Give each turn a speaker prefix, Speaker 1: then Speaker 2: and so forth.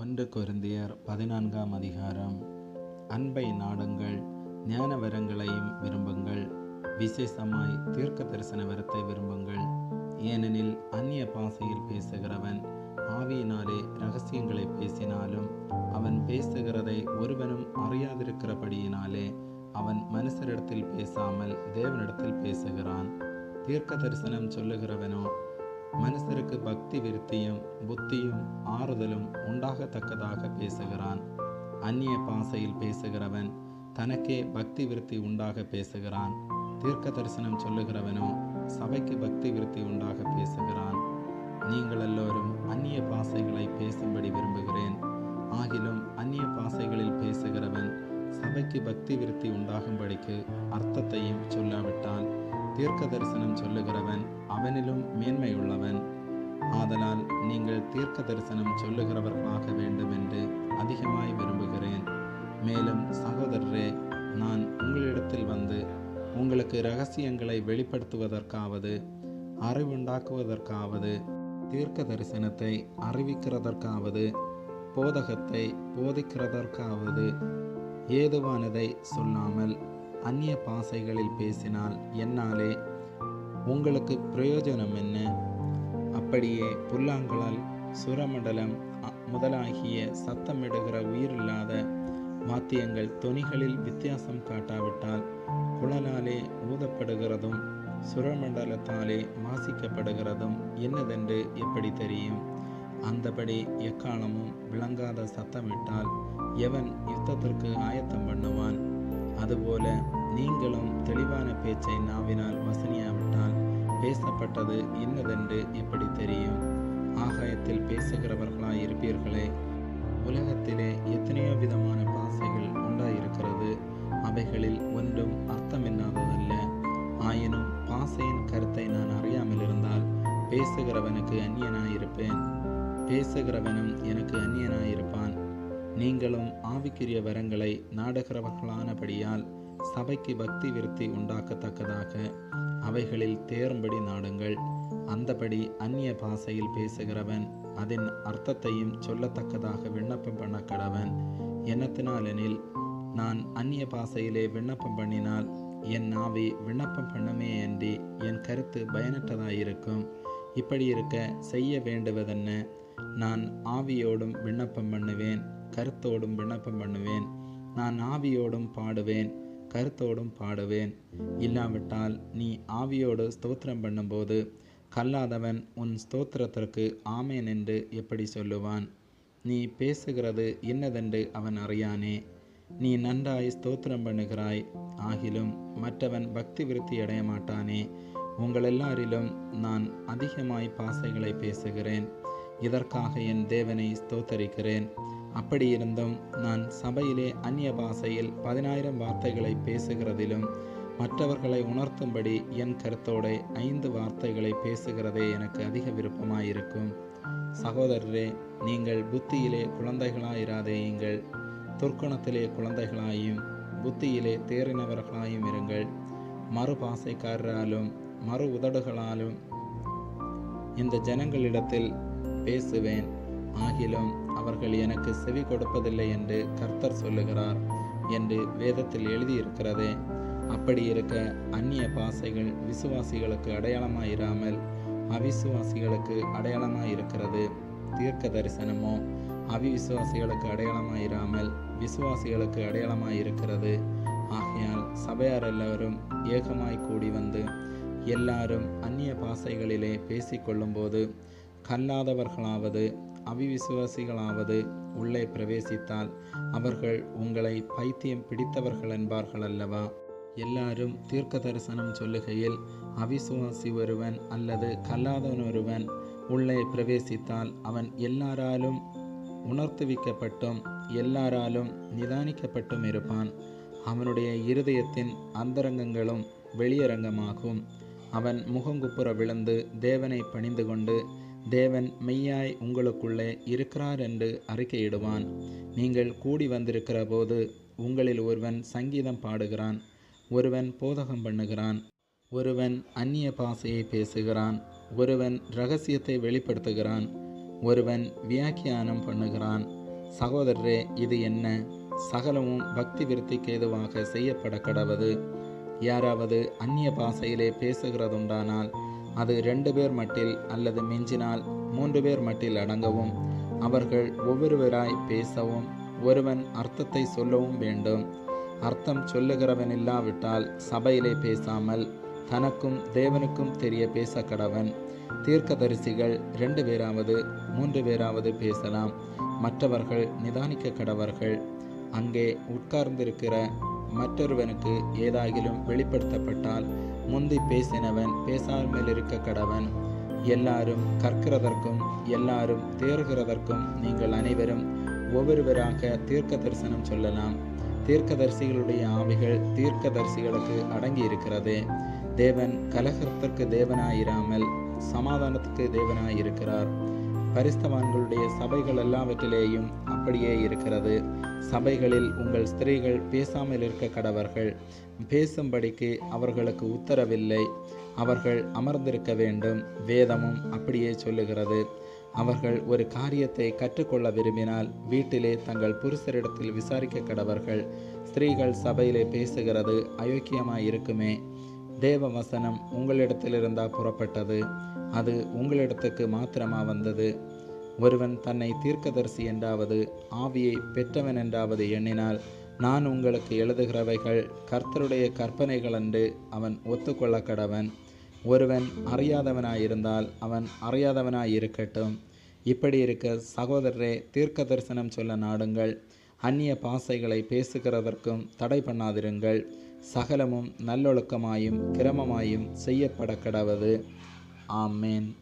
Speaker 1: ஒன்று குருந்தியர் பதினான்காம் அதிகாரம். அன்பை நாடுங்கள் ஞான வரங்களையும் விரும்புங்கள் விசேஷமாய் தீர்க்க தரிசன வரத்தை விரும்புங்கள். ஏனெனில் அந்நிய பாசையில் பேசுகிறவன் ஆவியினாலே ரகசியங்களை பேசினாலும் அவன் பேசுகிறதை ஒருவனும் அறியாதிருக்கிறபடியினாலே அவன் மனுஷரிடத்தில் பேசாமல் தேவனிடத்தில் பேசுகிறான். தீர்க்க தரிசனம் சொல்லுகிறவனோ மனுஷருக்கு பக்தி விருத்தியும் புத்தியும் ஆறுதலும் உண்டாகத்தக்கதாக பேசுகிறான். அந்நிய பாசையில் பேசுகிறவன் தனக்கே பக்தி விருத்தி உண்டாக பேசுகிறான். தீர்க்க தரிசனம் சொல்லுகிறவனோ சபைக்கு பக்தி விருத்தி உண்டாக பேசுகிறான். நீங்கள் எல்லோரும் அந்நிய பாசைகளை பேசும்படி விரும்புகிறேன். ஆகிலும் அந்நிய பாசைகளில் பேசுகிறவன் சபைக்கு பக்தி விருத்தி உண்டாகும்படிக்கு அர்த்தத்தையும் சொல்லாவிட்டால் தீர்க்க தரிசனம் சொல்லுகிறவன் அவனிலும் மேன்மையுள்ளவன். ஆதலால் நீங்கள் தீர்க்க தரிசனம் சொல்லுகிறவர்களாக வேண்டும் என்று அதிகமாய் விரும்புகிறேன். மேலும் சகோதரரே நான் உங்களிடத்தில் வந்து உங்களுக்கு ரகசியங்களை வெளிப்படுத்துவதற்காவது அறிவுண்டாக்குவதற்காவது தீர்க்க தரிசனத்தை அறிவிக்கிறதற்காவது போதகத்தை போதிக்கிறதற்காவது ஏதுவானதை சொல்லாமல் அந்நிய பாசைகளில் பேசினால் என்னாலே உங்களுக்கு பிரயோஜனம் என்ன அப்படியே புல்லாங்குழல் சுரமண்டலம் அ- முதலாகிய சத்தமிடுகிற உயிரில்லாத வாத்தியங்கள் தொனிகளில் வித்தியாசம் காட்டாவிட்டால் குழலாலே ஊதப்படுகிறதும் சுரமண்டலத்தாலே வாசிக்கப்படுகிறதும் என்னதென்று எப்படி தெரியும்? அந்தபடி எக்காலமும் விளங்காத சத்தமிட்டால் எவன் யுத்தத்திற்கு ஆயத்தம் பண்ணுவான்? அதுபோல நீங்களும் தெளிவான பேச்சை நாவினால் வசனியாவிட்டால் பேசப்பட்டது இன்னதென்று எப்படி தெரியும்? ஆகாயத்தில் பேசுகிறவர்களாய் இருப்பீர்களே உலகத்திலே எத்தனையோ விதமான பாசைகள் உண்டாயிருக்கிறது. அவைகளில் ஒன்றும் அர்த்தமில்லாததல்ல. ஆயினும் பாசையின் கருத்தை நான் அறியாமல் இருந்தால் பேசுகிறவனுக்கு அந்நியனாயிருப்பேன். பேசுகிறவனும் எனக்கு அந்நியனாயிருப்பான். நீங்களும் ஆவிக்குரிய வரங்களை நாடுகிறவர்களானபடியால் சபைக்கு பக்தி விருத்தி உண்டாக்கத்தக்கதாக அவைகளில் தேரும்படி நாடுங்கள். அந்தபடி அந்நிய பாசையில் பேசுகிறவன் அதன் அர்த்தத்தையும் சொல்லத்தக்கதாக விண்ணப்பம் பண்ண கடவன் என்னத்தினாலெனில் நான் அந்நிய பாசையிலே விண்ணப்பம் பண்ணினால் என் நாவி விண்ணப்பம் பண்ணுமே அன்றி என் கருத்து பயனற்றதாயிருக்கும். இப்படி இருக்க செய்ய வேண்டுவதென்ன? நான் ஆவியோடும் விண்ணப்பம் பண்ணுவேன். கருத்தோடும் விண்ணப்பம் பண்ணுவேன். நான் ஆவியோடும் பாடுவேன். கருத்தோடும் பாடுவேன். இல்லாவிட்டால் நீ ஆவியோடு ஸ்தோத்திரம் பண்ணும்போது கல்லாதவன் உன் ஸ்தோத்திரத்திற்கு ஆமேன் என்று எப்படி சொல்லுவான்? நீ பேசுகிறது என்னதென்று அவன் அறியானே. நீ நன்றாய் ஸ்தோத்திரம் பண்ணுகிறாய். ஆகிலும் மற்றவன் பக்தி விருத்தி அடைய மாட்டானே. உங்களெல்லாரிலும் நான் அதிகமாய் பாசைகளை பேசுகிறேன். இதற்காக என் தேவனை ஸ்தோத்தரிக்கிறேன். அப்படியிருந்தும் நான் சபையிலே அந்நிய பாஷையில் பதினாயிரம் வார்த்தைகளை பேசுகிறதிலும் மற்றவர்களை உணர்த்தும்படி என் கருத்தோடு ஐந்து வார்த்தைகளை பேசுகிறதே எனக்கு அதிக விருப்பமாயிருக்கும். சகோதரரே நீங்கள் புத்தியிலே குழந்தைகளாயிராதேயுங்கள். துர்க்குணத்திலே குழந்தைகளாயும் புத்தியிலே தேறினவர்களாயும் இருங்கள். மறு பாசைக்காரராலும் மறு உதடுகளாலும் இந்த ஜனங்களிடத்தில் பேசுவேன். ஆகிலும் அவர்கள் எனக்கு செவி கொடுப்பதில்லை என்று கர்த்தர் சொல்லுகிறார் என்று வேதத்தில் எழுதியிருக்கிறதே. அப்படி இருக்க அந்நிய பாசைகள் விசுவாசிகளுக்கு அடையாளமாயிராமல் அவிசுவாசிகளுக்கு அடையாளமாயிருக்கிறது. தீர்க்க தரிசனமோ அவிவிசுவாசிகளுக்கு அடையாளமாயிராமல் விசுவாசிகளுக்கு அடையாளமாயிருக்கிறது. ஆகையால் சபையார் எல்லாரும் ஏகமாய் கூடி வந்து எல்லாரும் அந்நிய பாசைகளிலே பேசிக்கொள்ளும்போது கல்லாதவர்களாவது அவிவிசுவாசிகளாவது உள்ளே பிரவேசித்தால் அவர்கள் உங்களை பைத்தியம் பிடித்தவர்கள் என்பார்கள் அல்லவா எல்லாரும் தீர்க்க தரிசனம் சொல்லுகையில் அவிசுவாசி ஒருவன் அல்லது கல்லாதவன் ஒருவன் உள்ளே பிரவேசித்தால் அவன் எல்லாராலும் உணர்த்துவிக்கப்பட்டும் எல்லாராலும் நிதானிக்கப்பட்டும் இருப்பான். அவனுடைய இருதயத்தின் அந்தரங்கங்களும் வெளியரங்கமாகும். அவன் முகங்குப்புற விழுந்து தேவனை பணிந்து கொண்டு தேவன் மெய்யாய் உங்களுக்குள்ளே இருக்கிறார் என்று அறிக்கையிடுவான். நீங்கள் கூடி வந்திருக்கிற போது உங்களில் ஒருவன் சங்கீதம் பாடுகிறான் ஒருவன் போதகம் பண்ணுகிறான் ஒருவன் அந்நிய பாசையை பேசுகிறான் ஒருவன் ரகசியத்தை வெளிப்படுத்துகிறான் ஒருவன் வியாக்கியானம் பண்ணுகிறான். சகோதரரே இது என்ன? சகலமும் பக்தி விருத்திக்கு எதுவாக செய்யப்பட கடவது? யாராவது அந்நிய பாஷையிலே பேசுகிறதுண்டானால் அது ரெண்டு பேர் மட்டில் அல்லது மிஞ்சினால் மூன்று பேர் மட்டில் அடங்கவும் அவர்கள் ஒவ்வொருவராய் பேசவும் ஒருவன் அர்த்தத்தை சொல்லவும் வேண்டும். அர்த்தம் சொல்லுகிறவன் இல்லாவிட்டால் சபையிலே பேசாமல் தனக்கும் தேவனுக்கும் தெரிய பேச கடவன் தீர்க்கதரிசிகள் ரெண்டு பேராவது மூன்று பேராவது பேசலாம். மற்றவர்கள் நிதானிக்க கடவர்கள் அங்கே உட்கார்ந்திருக்கிற மற்றொருவனுக்கு ஏதாகிலும் வெளிப்படுத்தப்பட்டால் முந்தி பேசினவன் பேசாமல் இருக்க கடவன். எல்லாரும் கற்கிறதற்கும் எல்லாரும் தேறுகிறதற்கும் நீங்கள் அனைவரும் ஒவ்வொருவராக தீர்க்க தரிசனம் சொல்லலாம். தீர்க்கதரிசிகளுடைய ஆவிகள் தீர்க்கதரிசிகளுக்கு அடங்கி இருக்கிறது தேவன் கலகத்திற்கு தேவனாயிராமல் சமாதானத்துக்கு தேவனாயிருக்கிறார். பரிஸ்தவான்களுடைய சபைகள் எல்லாவற்றிலேயும் அப்படியே இருக்கிறது. சபைகளில் உங்கள் ஸ்திரீகள் பேசாமல் இருக்க கடவர்கள். பேசும்படிக்கு அவர்களுக்கு உத்தரவில்லை. அவர்கள் அமர்ந்திருக்க வேண்டும். வேதமும் அப்படியே சொல்லுகிறது. அவர்கள் ஒரு காரியத்தை கற்றுக்கொள்ள விரும்பினால் வீட்டிலே தங்கள் புருஷரிடத்தில் விசாரிக்க கடவர்கள். ஸ்திரீகள் சபையிலே பேசுகிறது. அயோக்கியமாய் இருக்குமே. தேவ வசனம் உங்களிடத்திலிருந்தா புறப்பட்டது. அது உங்களிடத்துக்கு மாத்திரமா வந்தது. ஒருவன் தன்னை தீர்க்கதரிசி என்றாவது ஆவியை பெற்றவன் என்றாவது எண்ணினால் நான் உங்களுக்கு எழுதுகிறவைகள் கர்த்தருடைய கற்பனைகள் என்று அவன் ஒத்துக்கொள்ள கடவன் ஒருவன் அறியாதவனாயிருந்தால் அவன் அறியாதவனாயிருக்கட்டும். இப்படி இருக்க சகோதரரே தீர்க்க தரிசனம் சொல்ல நாடுங்கள். அந்நிய பாசைகளை பேசுகிறதற்கும் தடை பண்ணாதிருங்கள். சகலமும் நல்லொழுக்கமாயும் கிரமமாயும் செய்யப்பட கடவது ஆமேன்.